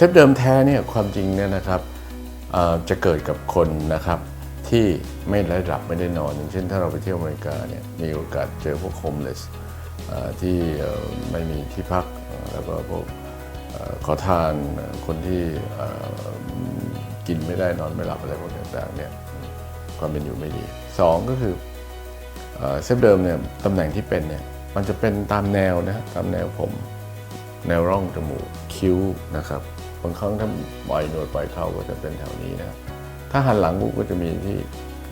เซฟเดิมแท้เนี่ยความจริงเนี่ยนะครับจะเกิดกับคนนะครับที่ไม่ได้หลับไม่ได้นอนอย่างเช่นถ้าเราไปเที่ยวอเมริกาเนี่ยมีโอกาสเจอพวกโฮมเลสที่ไม่มีที่พักแล้วก็พวกขอทานคนที่กินไม่ได้นอนไม่หลับอะไรพวกต่างๆเนี่ยความเป็นอยู่ไม่ดีสองก็คือเซฟเดิมเนี่ยตำแหน่งที่เป็นเนี่ยมันจะเป็นตามแนวนะตามแนวผม แนวร่องจมูกคิ้วนะครับ บางครั้งถ้าปล่อยหนวดปล่อยเข้าก็จะเป็นแถวนี้นะถ้าหันหลังปุ๊บก็จะมีที่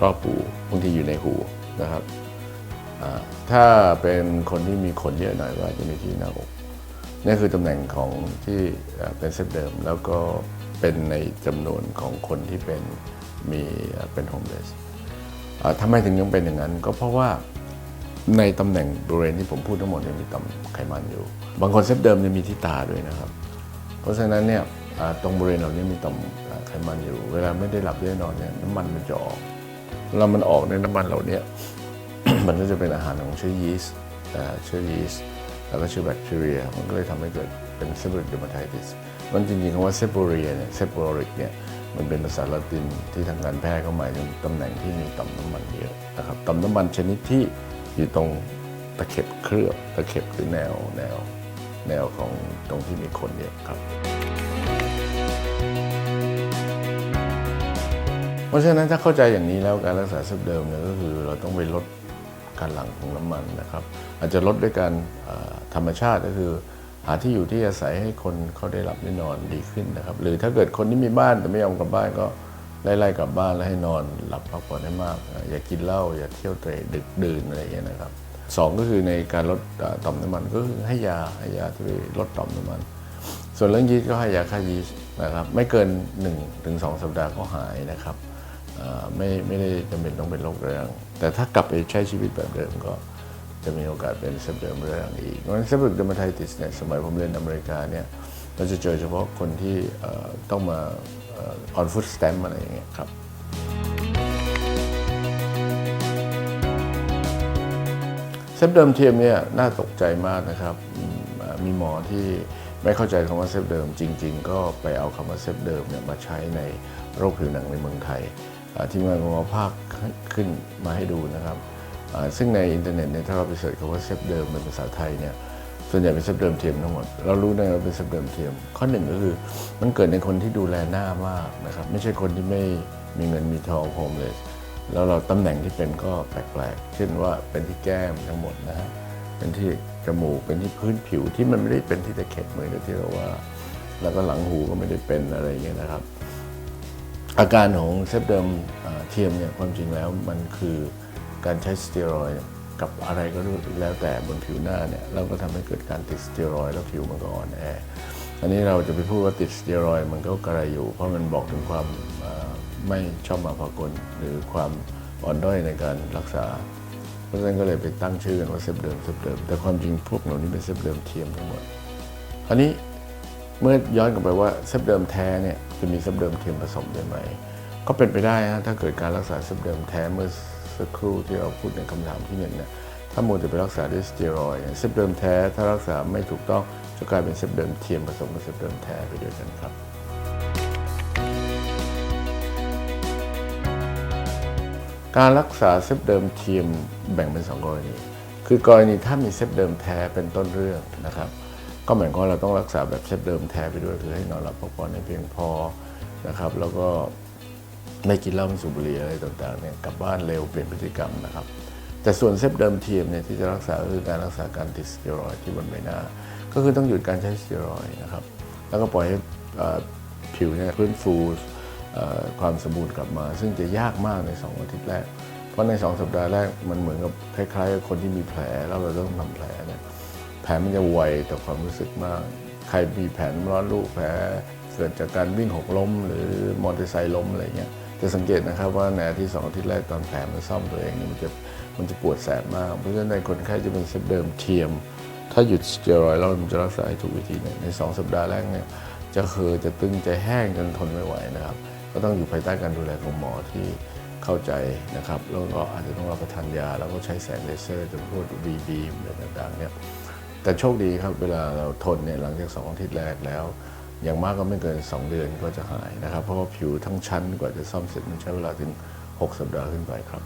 รอบหูบางทีอยู่ในหูนะครับถ้าเป็นคนที่มีขนเยอะหน่อยก็อาจะมีที่หน้าอกนี่คือตำแหน่งของที่เป็นเซฟเดิม แล้วก็เป็นในจำนวนของคนที่เป็นมีเป็นโฮมเลสอ่าทำไมถึงยังเป็นอย่างนั้น ก็เพราะว่าในตำแหน่งบริเวณที่ผมพูดทั้งหมดเนี่ยมีต่อมไขมันอยู่ บางคนเซฟเดิมเนี่ยมีที่ตาด้วยนะครับ ราะฉะนั้นเนี่ยตรงบริเวณเหล่านี้มีต่อมไขมันอยู่ เวลาไม่ได้หลับได้นอนเนี่ยน้ำมันมันจะออกเวลามันออกในน้ำมันเหล่านี้มันก็จะเป็นอาหารของเชื้อยีสต์เชื้อยีสต์แล้วก็เชื้อแบคทีเรีย มันก็เลยทำให้เกิดเป็นเซ b บ r ริกเดอร์มาไทติสมันจริงๆคำว่าเซ b บ r เรียเนี่ยเซ b บ r ริกเนี่ยมันเป็นภาษาละตินที่ทางการแพทย์เขาหมายถึงตำแหน่งที่มีต่อมน้ำมันเยอะนะครับต่อมน้ำมันชนิดที่อยู่ตรงตะเข็บเคลือบตะเข็บหรือแนวแนว แนวของตรงที่มีขนเยอะครับ เพราะฉะนั้นถ้าเข้าใจอย่างนี้แล้วการรักษาเซฟเดิมเนี่ยก็คือเราต้องไปลดการหลั่งของน้ำมันนะครับ อาจจะลดด้วยการธรรมชาติก็คือ หาที่อยู่ที่อาศัยให้คนเขาได้หลับได้นอนดีขึ้นนะครับ หรือถ้าเกิดคนที่มีบ้านแต่ไม่ยอมกลับบ้านก็ไล่ๆกลับบ้านแล้วให้นอนหลับพักผ่อนให้มาก อย่ากินเหล้าอย่าเที่ยวเตะดึกดื่นอะไรอย่างเงี้นะครับ สองก็คือในการลดต่อมน้ำมันก็คือให้ยาให้ยาที่ลดต่อมน้ำมัน ส่วนเรื่องยีสต์ก็ให้ยาฆ่ายีสต์นะครับไม่เกิน1ถึง2สัปดาห์ก็หายนะครับไม่ไม่ได้จำเป็นต้องเป็นโรคเรื้องแต่ถ้ากลับไปใช้ชีวิตแบบเดิมก็จะมีโอกาสเป็นเซปเดิมเรื้องอีกเพราะฉะนั้นเซปเดิมไทติสเนี่ยสมัยผมเรียนอเมริกาเนี่ยเราจะเจอเฉพาะคนที่ต้องมาออนฟุตสแตมอะไรอย่างเงี้ยครับ เซฟเดิมเทียมเนี่ยน่าตกใจมากนะครับ มีหมอที่ไม่เข้าใจคำว่าเซฟเดิมจริง ๆ ก็ไปเอาคำว่าเซฟเดิมเนี่ยมาใช้ในโรคผิวหนังในเมืองไทยทีมงานของหมอภาคขึ้นมาให้ดูนะครับซึ่งในอินเทอร์เน็ตเนี่ยถ้าเราไปเสิร์ชคำว่าเซฟเดิมเป็นภาษาไทยเนี่ยส่วนใหญ่เป็นเซฟเดิมเทียมทั้งหมด เรารู้ได้ว่าเป็นเซฟเดิมเทียม ข้อหนึ่งก็คือมันเกิดในคนที่ดูแลหน้ามากนะครับไม่ใช่คนที่ไม่มีเงินมีทองโฮมเลส แล้วเราตำแหน่งที่เป็นก็แปลกๆ เช่นว่าเป็นที่แก้มทั้งหมดนะฮะ เป็นที่จมูก เป็นที่พื้นผิวที่มันไม่ได้เป็นที่ตะเข็บเหมือนที่เราว่า แล้วก็หลังหูก็ไม่ได้เป็นอะไรอย่างเงี้ยนะครับ อาการของเซฟเดิมเทียมเนี่ยความจริงแล้วมันคือการใช้สเตียรอยด์กับอะไรก็รู้แล้วแต่บนผิวหน้าเนี่ยเราก็ทำให้เกิดการติดสเตียรอยด์แล้วผิวมันก็อ่อนแอ อันนี้เราจะไปพูดว่าติดสเตียรอยด์มันก็กระไรอยู่ เพราะมันบอกถึงความ ไม่ชอบมาพากลหรือความอ่อนด้อยในการรักษา เพราะฉะนั้นก็เลยไปตั้งชื่อกันว่าเซฟเดิมเซฟเดิม แต่ความจริงพวกเหล่านี้เป็นเซฟเดิมเทียมทั้งหมดคราวนี้เมื่อย้อนกลับไปว่าเซฟเดิมแท้เนี่ยจะมีเซฟเดิมเทียมผสมได้ไหม ก็เป็นไปได้ฮะถ้าเกิดการรักษาเซฟเดิมแท้เมื่อสักครู่ที่เราพูดในคำถามที่หนึ่งเนี่ยถ้ามัวแต่ไปรักษาด้วยสเตียรอยด์เนี่ยเซฟเดิมแท้ถ้ารักษาไม่ถูกต้องจะกลายเป็นเซฟเดิมเทียมผสมกับเซฟเดิมแท้ไปด้วยกันครับ การรักษาเซฟเดิมเทียมแบ่งเป็นสองกรณี คือกรณีถ้ามีเซฟเดิมแท้เป็นต้นเรื่องนะครับ ก็หมายความว่าเราต้องรักษาแบบเซฟเดิมแท้ไปด้วยคือให้นอนหลับพักผ่อนให้เพียงพอนะครับ แล้วก็ไม่กินเหล้าไม่สูบบุหรี่อะไรต่างๆเนี่ยกลับบ้านเร็วเปลี่ยนพฤติกรรมนะครับ แต่ส่วนเซฟเดิมเทียมเนี่ยที่จะรักษาก็คือการรักษาการติดสเตียรอยด์ที่บนใบหน้า ก็คือต้องหยุดการใช้สเตียรอยด์นะครับ แล้วก็ปล่อยให้ผิวเนี่ยฟื้นฟู ความสมบูรณ์กลับมา ซึ่งจะยากมากใน 2 อาทิตย์แรก เพราะใน 2 สัปดาห์แรกมันเหมือนกับคล้ายๆคนที่มีแผลแล้วเราต้องทำแผลเนี่ยแผลมันจะไวต่อความรู้สึกมาก ใครมีแผลร้อนลูกแผลเกิดจากการวิ่งหกล้ม หรือมอเตอร์ไซค์ล้มอะไรเงี้ยจะสังเกตนะครับว่าในอาทิตย์สองอาทิตย์แรกตอนแผลมันซ่อมตัวเองมันจะมันจะปวดแสบมาก เพราะฉะนั้นในคนไข้จะเป็นเซฟเดิมเทียม ถ้าหยุดสเตียรอยด์แล้วมันจะรักษาให้ถูกวิธีเนี่ยในสองสัปดาห์แรกเนี่ยจะเคอจะตึงจะแห้งจนทนไม่ไหวนะครับ ก็ต้องอยู่ภายใต้การดูแลของหมอที่เข้าใจนะครับ แล้วก็อาจจะต้องรับประทานยา แล้วก็ใช้แสงเลเซอร์จนพวกวีบีมอะไรต่างๆเนี่ยแต่โชคดีครับเวลาเราทนเนี่ยหลังจากสองอาทิตย์แรกแล้ว อย่างมากก็ไม่เกิน 2 เดือนก็จะหายนะครับ เพราะว่าผิวทั้งชั้นกว่าจะซ่อมเสร็จมันใช้เวลาถึง 6 สัปดาห์ขึ้นไปครับ